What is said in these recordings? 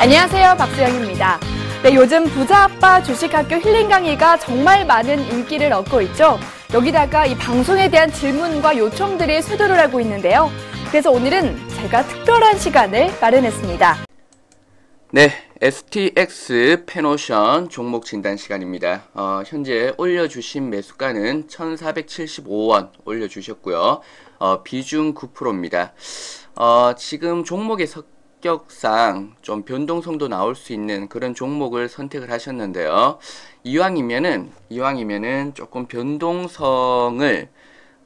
안녕하세요. 박수영입니다. 네, 요즘 부자 아빠 주식학교 힐링 강의가 정말 많은 인기를 얻고 있죠. 여기다가 이 방송에 대한 질문과 요청들이 쇄도를 하고 있는데요. 그래서 오늘은 제가 특별한 시간을 마련했습니다. 네, STX 페노션 종목 진단 시간입니다. 어, 현재 올려주신 매수가는 1475원 올려주셨고요. 어, 비중 9%입니다. 어, 지금 종목의 성격상 좀 변동성도 나올 수 있는 그런 종목을 선택을 하셨는데요. 이왕이면은, 이왕이면은 조금 변동성을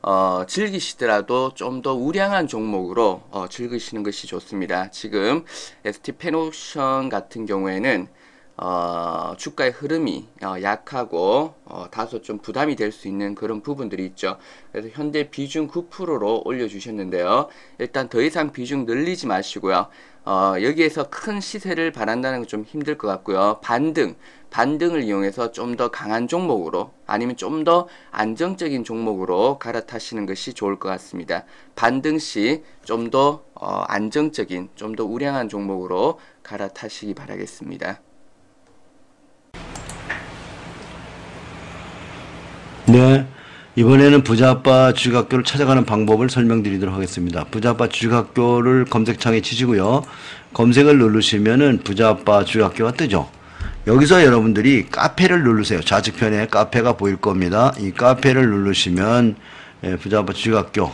어, 즐기시더라도 좀 더 우량한 종목으로 어, 즐기시는 것이 좋습니다. 지금 ST 페노션 같은 경우에는 어, 주가의 흐름이 어, 약하고 어, 다소 좀 부담이 될 수 있는 그런 부분들이 있죠. 그래서 현재 비중 9%로 올려주셨는데요. 일단 더 이상 비중 늘리지 마시고요. 어, 여기에서 큰 시세를 바란다는 건 좀 힘들 것 같고요. 반등, 반등을 이용해서 좀 더 강한 종목으로 아니면 좀 더 안정적인 종목으로 갈아타시는 것이 좋을 것 같습니다. 반등 시 좀더 어, 안정적인, 좀 더 우량한 종목으로 갈아타시기 바라겠습니다. 네. 이번에는 부자아빠 주식학교를 찾아가는 방법을 설명드리도록 하겠습니다. 부자아빠 주식학교를 검색창에 치시고요. 검색을 누르시면은 부자아빠 주식학교가 뜨죠. 여기서 여러분들이 카페를 누르세요. 좌측편에 카페가 보일 겁니다. 이 카페를 누르시면 예, 부자아빠 주식학교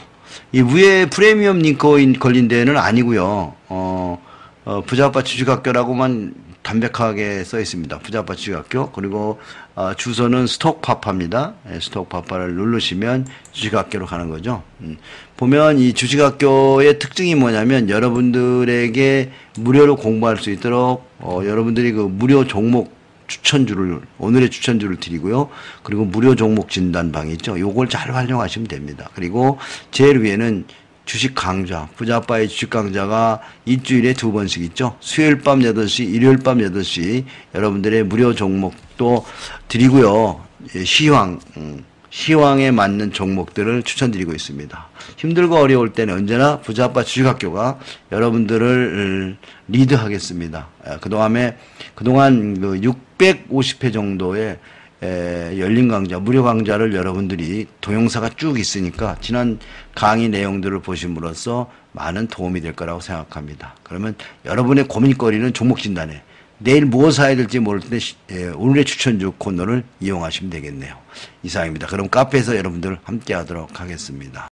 이 위에 프리미엄 링크 걸린 데는 아니고요. 어, 어, 부자아빠 주식학교라고만 담백하게 써 있습니다. 부자아빠 주식학교 그리고 어, 주소는 스톡파파입니다. 예, 스톡파파를 누르시면 주식학교로 가는 거죠. 음, 보면 이 주식학교의 특징이 뭐냐면 여러분들에게 무료로 공부할 수 있도록 어, 여러분들이 그 무료 종목 추천주를 오늘의 추천주를 드리고요. 그리고 무료 종목 진단방이 있죠. 요걸 잘 활용하시면 됩니다. 그리고 제일 위에는 주식 강좌, 부자빠의 주식 강좌가 일주일에 두 번씩 있죠. 수요일 밤 8시, 일요일 밤 8시 여러분들의 무료 종목도 드리고요. 예, 시황, 음, 시황에 맞는 종목들을 추천드리고 있습니다. 힘들고 어려울 때는 언제나 부자빠 주식학교가 여러분들을 리드하겠습니다. 예, 그동안에, 그동안 그 650회 정도의 에, 열린 강좌, 무료 강좌를 여러분들이 동영상가 쭉 있으니까 지난 강의 내용들을 보심으로써 많은 도움이 될 거라고 생각합니다. 그러면 여러분의 고민거리는 종목 진단에 내일 무엇 사야 될지 모를 때 에, 오늘의 추천주 코너를 이용하시면 되겠네요. 이상입니다. 그럼 카페에서 여러분들 함께 하도록 하겠습니다.